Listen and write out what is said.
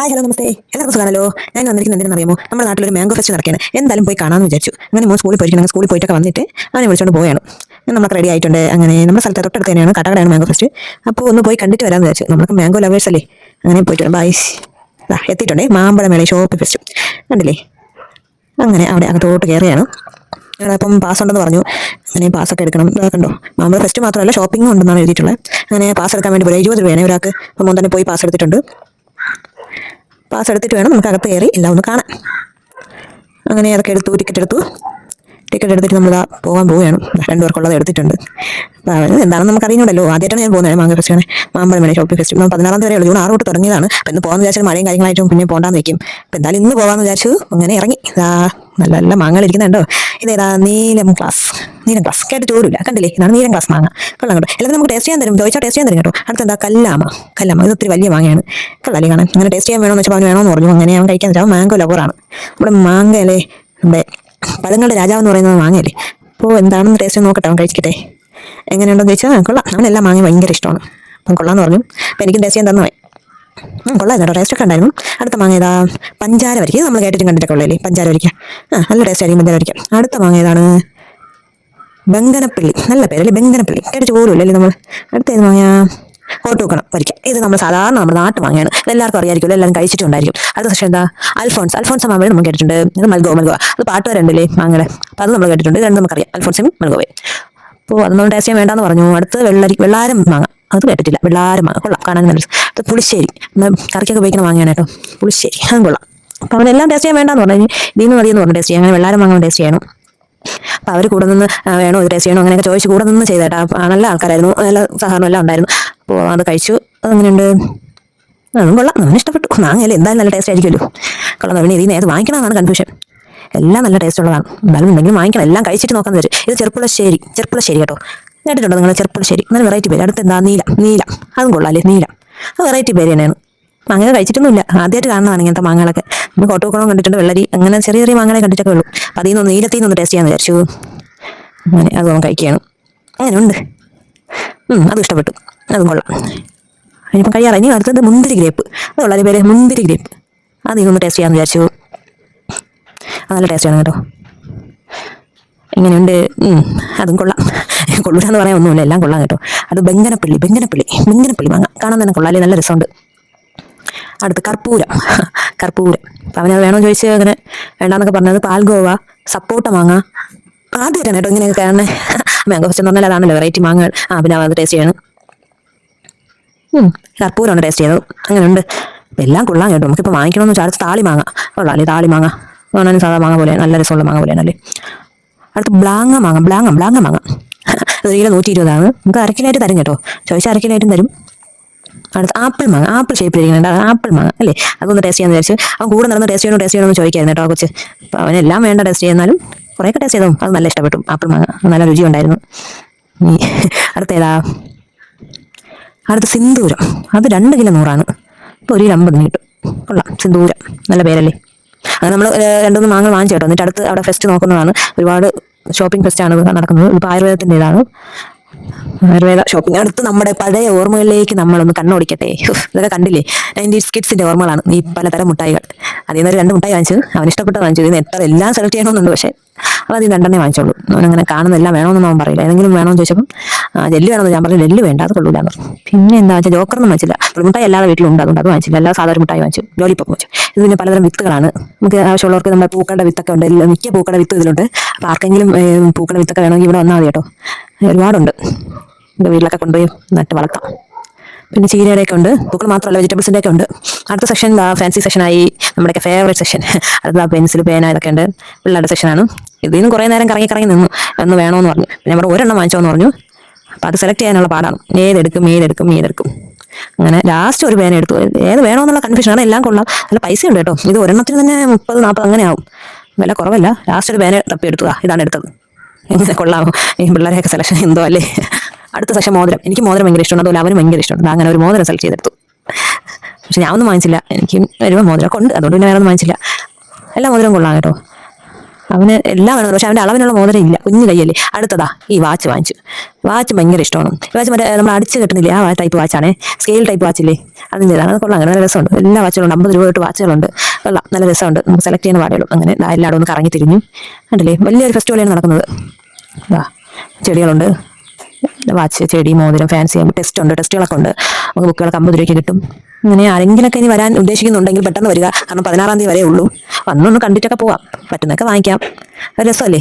Hi hello നമസ്തേ. എല്ലാവർക്കും സുഖമാണല്ലോ ഞാൻ വന്നിരിക്കുന്നത് എന്തിനാണെന്ന് അറിയുമോ? നമ്മുടെ നാട്ടിലൊരു മാംഗോ ഫെസ്റ്റ് നടക്കുകയാണ്. എന്തായാലും പോയി കാണാമെന്ന് വിചാരിച്ചു. അങ്ങനെ മോൻ സ്കൂളിൽ പോയിരിക്കണം. സ്കൂളിൽ പോയിട്ടൊക്കെ വന്നിട്ട് അവനെ വിളിച്ചുകൊണ്ട് പോയാണ് നമ്മളൊക്കെ റെഡി ആയിട്ടുണ്ട്. അങ്ങനെ നമ്മുടെ സ്ഥലത്ത് തൊട്ടടുത്ത് തന്നെയാണ് കടകടയാണ് മാംഗോ ഫെസ്റ്റ് അപ്പോൾ ഒന്ന് പോയി കണ്ടിട്ട് വരാമെന്ന് വിചാരിച്ചു. നമ്മൾക്ക് മാംഗോ ലവേഴ്സ് അല്ലേ? അങ്ങനെ പോയിട്ട് ബൈ എത്തിയിട്ടുണ്ടേ. മാമ്പഴമേള ഷോപ്പ് ഫെസ്റ്റ് കണ്ടില്ലേ? അങ്ങനെ അവിടെ അകത്തോട്ട് കയറിയാണ് അപ്പം പാസ് ഉണ്ടെന്ന് പറഞ്ഞു. അങ്ങനെ പാസ്സൊക്കെ എടുക്കണം. കണ്ടോ? മാമ്പഴ ഫെസ്റ്റ് മാത്രമല്ല ഷോപ്പിംഗും ഉണ്ടെന്നാണ് എഴുതിയിട്ടുള്ളത്. അങ്ങനെ പാസ് എടുക്കാൻ വേണ്ടി പോലെ ഇരുപത് രൂപയാണ് ഒരാൾക്ക്. അപ്പം തന്നെ പോയി പാസ് എടുത്തിട്ടുണ്ട്. പാസ് എടുത്തിട്ട് വേണം നമുക്ക് അകത്ത് കയറി എല്ലാം ഒന്ന് കാണാൻ. അങ്ങനെ അതൊക്കെ എടുത്തു ടിക്കറ്റ് എടുത്തു. ടിക്കറ്റ് എടുത്തിട്ട് നമ്മൾ പോകാൻ പോവുകയാണ്. രണ്ടു പേർക്കുള്ളത് എടുത്തിട്ടുണ്ട്. അപ്പോൾ അവർ എന്താണെന്ന് നമുക്ക് അറിയുന്നുണ്ടല്ലോ ആദ്യമായിട്ടാണ് ഞാൻ പോകുന്നത് മാങ്ങ ഫെസ്റ്റാണ് മാമ്പഴമേള ഷോപ്പിംഗ് ഫെസ്റ്റ് നമ്മൾ പതിനാറാം തീയതി ജൂൺ ആറ് തൊട്ട് തുടങ്ങിയതാണ്. അപ്പം ഇന്ന് പോകാമെന്ന് വിചാരിച്ചാൽ മഴയും കാര്യങ്ങളായിട്ടും പിന്നെ പോകാൻ വെക്കും. അപ്പം എന്തായാലും ഇന്ന് പോകാമെന്ന് വിചാരിച്ചു അങ്ങനെ ഇറങ്ങി. ഇതാ നല്ല നല്ല മാങ്ങകൾ ഇരിക്കുന്നുണ്ടോ ഇതേതാ നീലം ക്ലാസ് നീലം ക്ലാസ് കേട്ട് ചോറില്ല കണ്ടില്ലേ? ഇതാണ് നീലം ക്ലാസ് മാങ്ങ. കൊള്ളാം കേട്ടോ. എല്ലാവരും നമുക്ക് ടേസ്റ്റ് ചെയ്യാൻ തരും. ചോദിച്ചാൽ ടേസ്റ്റ് ചെയ്യാൻ തരും കേട്ടോ. അടുത്ത എന്താ? കല്ലാമ കല്ലാമ ഇത് ഒത്തിരി വലിയ മാങ്ങയാണ്. കൊള്ളാലേ കാണാൻ അങ്ങനെ ടേസ്റ്റ് ചെയ്യാൻ വേണമെന്ന് വെച്ചാൽ അവന് വേണമെന്ന് പറഞ്ഞു. അങ്ങനെ അവൻ കഴിക്കാൻ വെച്ചാൽ മാങ്കോ ലവറാണ് നമ്മുടെ മാങ്ങ അല്ലേ നമ്മുടെ പഴങ്ങളുടെ രാജാവെന്ന് പറയുന്നത് മാങ്ങയല്ലേ അപ്പോൾ എന്താണെന്ന് ടേസ്റ്റ് നോക്കട്ടെ അവൻ കഴിക്കട്ടെ എങ്ങനെയുണ്ടെന്ന് ചോദിച്ചാൽ കൊള്ളാം. അവനെല്ലാം മാങ്ങ ഭയങ്കര ഇഷ്ടമാണ്. അപ്പം കൊള്ളാമെന്ന് പറഞ്ഞു. അപ്പം എനിക്കും ടേസ്റ്റ് ചെയ്യാൻ തന്നു കൊള്ളാം കേട്ടോ. ടേസ്റ്റ് ഒക്കെ ഉണ്ടായിരുന്നു. അടുത്ത മാങ്ങ ഏതാ? പഞ്ചാര വരിക ഇത് നമ്മൾ കേട്ടിട്ടും കണ്ടിട്ടൊക്കെ ഉള്ളേ പഞ്ചാര വരിക ആ നല്ല ടേസ്റ്റ് ആയിരിക്കും പഞ്ചാര വരിക അടുത്ത മാങ്ങ ഏതാണ്? ബംഗനപ്പള്ളി. നല്ല പേരല്ലേ? ബംഗനപ്പള്ളി. കേട്ടിട്ട് പോലും ഇല്ലല്ലേ നമ്മൾ? അടുത്ത ഏത് മാങ്ങ കോട്ടൂക്കണം വരിക ഇത് നമ്മൾ സാധാരണ നമ്മുടെ നാട്ടു വാങ്ങിയാണ് എല്ലാവർക്കും അറിയായിരിക്കുമല്ലോ എല്ലാവരും കഴിച്ചിട്ടുണ്ടായിരിക്കും. അടുത്ത പക്ഷേ എന്താ അൽഫോൺസ് അൽഫോൺസ് മാമ്പഴം നമ്മൾ കേട്ടിട്ടുണ്ട്. ഇത് മൽഗോ മൽഗോ. അത് പാട്ട് പാട്ടുകാരുണ്ടല്ലേ മാങ്ങയുടെ? അപ്പോൾ അത് നമ്മൾ കേട്ടിട്ടുണ്ട്. രണ്ട് നമുക്കറിയാം. അൽഫോൺസും മൽഗോവയും അപ്പോൾ അത് നമ്മൾ ടേസ്റ്റ് ചെയ്യാൻ വേണ്ടാന്ന് പറഞ്ഞു. അടുത്ത് വെള്ളരി വെള്ളാരം മാങ്ങ. അത് കേട്ടിട്ടില്ല. വെള്ളാരം മാങ്ങ. കൊള്ളാം. കാണാൻ നല്ല. അത് പുളിശ്ശേരി. കറിക്കൊക്കെ ഉപയോഗിക്കുന്ന മാങ്ങയാണ് കേട്ടോ. പുളിശ്ശേരി. അതും കൊള്ളാം. അപ്പോൾ അവനെല്ലാം ടേസ്റ്റ് ചെയ്യാൻ വേണ്ടാന്ന് പറഞ്ഞു. ഇതിൽ നിന്ന് മതിയെന്ന് പറഞ്ഞു. ടേസ്റ്റ് ചെയ്യാൻ. അങ്ങനെ വെള്ളാരം മാങ്ങ ടേസ്റ്റ് ചെയ്യണം. അപ്പോൾ അവർ കൂടെ നിന്ന് വേണോ ടേസ്റ്റ് ചെയ്യണോ അങ്ങനെയൊക്കെ ചോദിച്ച് കൂടെ നിന്ന് ചെയ്തേട്ടാ. നല്ല ആൾക്കാരായിരുന്നു. നല്ല സഹകരണം എല്ലാം ഉണ്ടായിരുന്നു. അപ്പോൾ അത് കഴിച്ചു. അങ്ങനെയുണ്ട്. അതും കൊള്ളാം. നമ്മൾ ഇഷ്ടപ്പെട്ടു. നാങ്ങയല്ലേ എന്തായാലും നല്ല ടേസ്റ്റ് ആയിരിക്കുമല്ലോ. കൊള്ളാം പിന്നെ ഇതിന് നേരത്തെ വാങ്ങിക്കണമെന്നാണ് കൺഫ്യൂഷൻ എല്ലാം നല്ല ടേസ്റ്റ് ഉള്ളതാണ്. എന്തായാലും ഉണ്ടെങ്കിൽ വാങ്ങിക്കണം. എല്ലാം കഴിച്ചിട്ട് നോക്കാൻ വരും. ഇത് ചെറുപ്പുളശ്ശേരി. ചെറുപ്പുളശ്ശേരി കേട്ടോ. കേട്ടിട്ടുണ്ടോ നിങ്ങൾ ചെറുപ്പുളശ്ശേരി? നല്ല വെറൈറ്റി പേര്. അടുത്ത് എന്താ? നീല. നീല. അതും കൊള്ളാം അല്ലേ? നീല. അത് വെറൈറ്റി പേര് തന്നെയാണ്. മാങ്ങ കഴിച്ചിട്ടൊന്നുമില്ല. ആദ്യമായിട്ട് കാണുന്നതാണ് ഇങ്ങനത്തെ മാങ്ങകളൊക്കെ. നമ്മൾ കോട്ടോക്കുളം കണ്ടിട്ടുണ്ട് വെള്ളരി അങ്ങനെ ചെറിയ ചെറിയ മാങ്ങനെ കണ്ടിട്ടൊക്കെ ഉള്ളൂ. അതിൽ നിന്ന് നീലത്തിൽ നിന്ന് ടേസ്റ്റ് ചെയ്യാന്ന് വിചാരിച്ചു. അങ്ങനെ അത് നമുക്ക് കഴിക്കുകയാണ്. അങ്ങനെ ഉണ്ട്. അത് ഇഷ്ടപ്പെട്ടു. അതും കൊള്ളാം. ഇനിയിപ്പം കഴിയാറായി. ഇനി അടുത്തത് മുന്തിരി ഗ്രേപ്പ്. അത് വളരെ പേര് മുന്തിരി ഗ്രേപ്പ്. അത് ഇതൊന്ന് ടേസ്റ്റ് ചെയ്യാന്ന് വിചാരിച്ചു. നല്ല ടേസ്റ്റാണ് കേട്ടോ. ഇങ്ങനെയുണ്ട്. അതും കൊള്ളാം. കൊള്ളൂരാന്ന് പറയാൻ ഒന്നുമില്ല. എല്ലാം കൊള്ളാം കേട്ടോ. അത് ബെങ്കനപ്പള്ളി ബെങ്കനപ്പള്ളി ബെങ്കനപ്പള്ളി വാങ്ങാം കാണാൻ തന്നെ കൊള്ളാം. നല്ല രസമുണ്ട്. അടുത്ത് കർപ്പൂരം. കർപ്പൂരം. അപ്പം അവനത് വേണോ ചോദിച്ച് അങ്ങനെ വേണ്ടാന്നൊക്കെ പറഞ്ഞത് പാൽഗോവ സപ്പോട്ട മാങ്ങ. ആദ്യമായിട്ടാണ് കേട്ടോ ഇങ്ങനെയൊക്കെ കാണുന്നത് മാങ്കോ ഫസ്റ്റ് എന്ന് പറഞ്ഞാൽ അതാണല്ലോ വെറൈറ്റി മാങ്ങകൾ. ആ പിന്നെ അത് ടേസ്റ്റ് ചെയ്യണം. കർപ്പൂരമാണ് ടേസ്റ്റ് ചെയ്തത്. അങ്ങനെയുണ്ട്. ഉണ്ട് എല്ലാം കൊള്ളാം കേട്ടോ. നമുക്കിപ്പോൾ വാങ്ങിക്കണമെന്ന് വെച്ചാൽ അടുത്ത് താളി മാങ്ങ. കൊള്ളാം താളി മാങ്ങ. കാണാനും സാധാ മാങ്ങ പോലെയാണ് നല്ല രസമുള്ള മാങ്ങ പോലെയാണ് അല്ലേ? അടുത്ത് ബ്ലാങ്ങ മാങ്ങ ബ്ലാങ്ങ ബ്ലാങ്ങ മാങ്ങ. ഒരു കിലോ നൂറ്റി ഇരുപതാണ്. നമുക്ക് അരക്കിലായിട്ട് തരും കേട്ടോ. ചോദിച്ചാൽ അരക്കിലായിട്ടും തരും. അടുത്ത് ആപ്പിൾ മാങ്ങ. ആപ്പിൾ ഷേപ്പിലിരിക്കുന്നുണ്ട് ആപ്പിൾ മാങ്ങ അല്ലേ? അതൊന്ന് ടേസ്റ്റ് ചെയ്യാന്ന് വിചാരിച്ചു. അവൻ കൂടെ നടന്ന് ടേസ്റ്റ് ചെയ്യണോ ടേസ്റ്റ് ചെയ്യണമെന്ന് ചോദിക്കായിരുന്നു കേട്ടോ കൊച്ച്. അപ്പോൾ അവനെല്ലാം വേണ്ട ടേസ്റ്റ് ചെയ്യുന്നാലും കുറേയൊക്കെ ടേസ്റ്റ് ചെയ്തോ. അത് നല്ല ഇഷ്ടപ്പെട്ടു. ആപ്പിൾ മാങ്ങ. നല്ല രുചി ഉണ്ടായിരുന്നു. അടുത്തേതാ അടുത്ത സിന്ദൂരം. അത് രണ്ട് കിലോ നൂറാണ്. ഇപ്പോൾ ഒരു കിലോ അമ്പതിന് കിട്ടും. കൊള്ളാം. സിന്ദൂരം. നല്ല പേരല്ലേ? അങ്ങനെ നമ്മൾ രണ്ടുമൂന്ന് മാങ്ങ വാങ്ങിച്ചു കേട്ടോ. എന്നിട്ട് അടുത്ത് അവിടെ ഫെസ്റ്റ് നോക്കുന്നതാണ്. ഒരുപാട് ഷോപ്പിംഗ് ഫെസ്റ്റാണ് നടക്കുന്നത്. ഇപ്പോൾ ആയുർവേദത്തിന്റെ ഇതാണ് ആയുർവേദ ഷോപ്പിംഗ് അടുത്ത് നമ്മുടെ പഴയ ഓർമ്മകളിലേക്ക് നമ്മളൊന്ന് കണ്ണോടിക്കട്ടെ. ഇതൊക്കെ കണ്ടില്ലേ? നയന്റീസ് കിഡ്സിന്റെ ഓർമ്മകളാണ്. ഈ പലതരം മുട്ടായികൾ. അതിൽ നിന്ന് രണ്ട് മുട്ടായി വാങ്ങിച്ചു അവൻ ഇഷ്ടപ്പെട്ട വാങ്ങിച്ചു. ഇതിന് എത്ര എല്ലാം സെലക്ട് ചെയ്യണമെന്നുണ്ട് പക്ഷേ അവൻ അതിൽ രണ്ടെണ്ണേ വാങ്ങിച്ചോളൂ അവനങ്ങനെ കാണുന്നെല്ലാം വേണമെന്നൊന്നും അവൻ പറയില്ല. ഏതെങ്കിലും വേണമെന്ന് ചോദിച്ചപ്പം ജെല്ലി വേണമെന്ന് ഞാൻ പറഞ്ഞു. ജെല്ലി വേണ്ട അത് കൊള്ളൂല എന്ന് പറഞ്ഞു. പിന്നെ എന്താ വെച്ചാൽ ജോക്കറൊന്നും വാങ്ങിച്ചില്ല. മുട്ടായി അല്ലാതെ വീട്ടിലുണ്ട് അതുകൊണ്ട് അത് വാങ്ങിച്ചില്ല. എല്ലാ സാധാരണ മുട്ടായി വാങ്ങിച്ചു. ലോലിപ്പോപ്പ് വാങ്ങിച്ചു. ഇത് പിന്നെ പലതരം വിത്തുകളാണ്. നമുക്ക് ആവശ്യമുള്ളവർക്ക് നമ്മുടെ പൂക്കളുടെ വിത്തൊക്കെ ഉണ്ട്. മിക്ക പൂക്കളുടെ വിത്ത് ഇതിലുണ്ട്. അപ്പോൾ ആർക്കെങ്കിലും പൂക്കളുടെ വിത്തൊക്കെ വേണമെങ്കിൽ ഇവിടെ വന്നാൽ മതി കേട്ടോ. ഒരുപാടുണ്ട്. എന്റെ വീട്ടിലൊക്കെ കൊണ്ടുപോയി നട്ട് വളർത്താം. പിന്നെ ചീരയുടെ ഒക്കെ ഉണ്ട്. പൂക്കൾ മാത്രമല്ല വെജിറ്റബിൾസിന്റെ ഒക്കെ ഉണ്ട്. അടുത്ത സെക്ഷൻ ഫാൻസി സെക്ഷനായി നമ്മുടെയൊക്കെ ഫേവറേറ്റ് സെക്ഷൻ അടുത്ത പെൻസിൽ പേന ഇതൊക്കെ ഉണ്ട്. പിള്ളേരുടെ സെക്ഷനാണ് ഇതിൽ നിന്ന് കുറേ നേരം കറങ്ങി കറങ്ങി നിന്നു. എന്ന് വേണമെന്ന് പറഞ്ഞു. പിന്നെ നമ്മുടെ ഒരെണ്ണം വാങ്ങിച്ചോന്ന് പറഞ്ഞു. അപ്പം അത് സെലക്ട് ചെയ്യാനുള്ള പാടാണ്. ഏതെടുക്കും ഏതെടുക്കും ഏതെടുക്കും. അങ്ങനെ ലാസ്റ്റ് ഒരു പേന എടുത്തു. ഏത് വേണമെന്നുള്ള കൺഫ്യൂഷനാണ് എല്ലാം കൊള്ളാം. നല്ല പൈസ ഉണ്ട് കേട്ടോ. ഇത് ഒരെണ്ണത്തിന് തന്നെ മുപ്പത് നാൽപ്പത് അങ്ങനെ ആവും വില കുറവല്ല. ലാസ്റ്റ് ഒരു പേന തപ്പി എടുത്തുക ഇതാണ് എടുത്തത്. എങ്ങനെ കൊള്ളാമോ ഈ പിള്ളേരെയൊക്കെ സെലക്ഷൻ എന്തോ അല്ലേ? അടുത്ത സെക്ഷൻ മോതിരം. എനിക്ക് മോതിരം ഭയങ്കര ഇഷ്ടമാണ് അതുപോലെ അവനും ഭയങ്കര ഇഷ്ടമുണ്ട്. അങ്ങനെ ഒരു മോതിരം സെലക്ട് ചെയ്തെടുത്തു. പക്ഷെ ഞാൻ ഒന്നും വാങ്ങിച്ചില്ല. എനിക്ക് വരുമ്പോൾ മോതിരമൊക്കെ ഉണ്ട്. അതുകൊണ്ട് പിന്നെ വേറെ ഒന്നും വാങ്ങിച്ചില്ല. എല്ലാ മോതിരം കൊള്ളാം കേട്ടോ. അവന് എല്ലാം വേണം പക്ഷെ അവന്റെ അളവിനുള്ള മോതിരം ഇല്ല. കുഞ്ഞു കയ്യല്ലേ അടുത്തതാ. ഈ വാച്ച് വാങ്ങിച്ചു. വാച്ച് ഭയങ്കര ഇഷ്ടമാണ്. ഈ വാച്ച് മറ്റേ നമ്മൾ അടിച്ച് കിട്ടുന്നില്ല? ആ ടൈപ്പ് വാച്ചാണേ സ്കെയിൽ ടൈപ്പ് വാച്ചില്ലേ അതിന്റെ ഇതാണ്. അത് കൊള്ളാം. അങ്ങനെ രസമുണ്ട്. എല്ലാ വാച്ചുകളുണ്ട് അമ്പത് രൂപ തൊട്ട് വാച്ചുകളുണ്ട് കൊള്ളാം നല്ല രസമുണ്ട്. നമുക്ക് സെലക്ട് ചെയ്യുന്ന പാടുള്ളൂ അങ്ങനെ ദാ എല്ലായിടും ഒന്ന് കറങ്ങി തിരിഞ്ഞു. കണ്ടില്ലേ? വലിയൊരു ഫെസ്റ്റിവലാണ് നടക്കുന്നത്. വാ ചെടികളുണ്ട്. വാച്ച് ചെടി മോതിരം ഫാൻസി ടെസ്റ്റ് ഉണ്ട്. ടെസ്റ്റുകളൊക്കെ ഉണ്ട്. നമുക്ക് ബുക്കുകളൊക്കെ അമ്പത് രൂപയ്ക്ക് കിട്ടും. ഇങ്ങനെ ആരെങ്കിലൊക്കെ ഇനി വരാൻ ഉദ്ദേശിക്കുന്നുണ്ടെങ്കിൽ പെട്ടെന്ന് വരിക. കാരണം പതിനാറാം തീയതി വരെ ഉള്ളൂ. വന്നൊന്ന് കണ്ടിട്ടൊക്കെ പോവാം. പറ്റുന്നൊക്കെ വാങ്ങിക്കാം. രസമല്ലേ?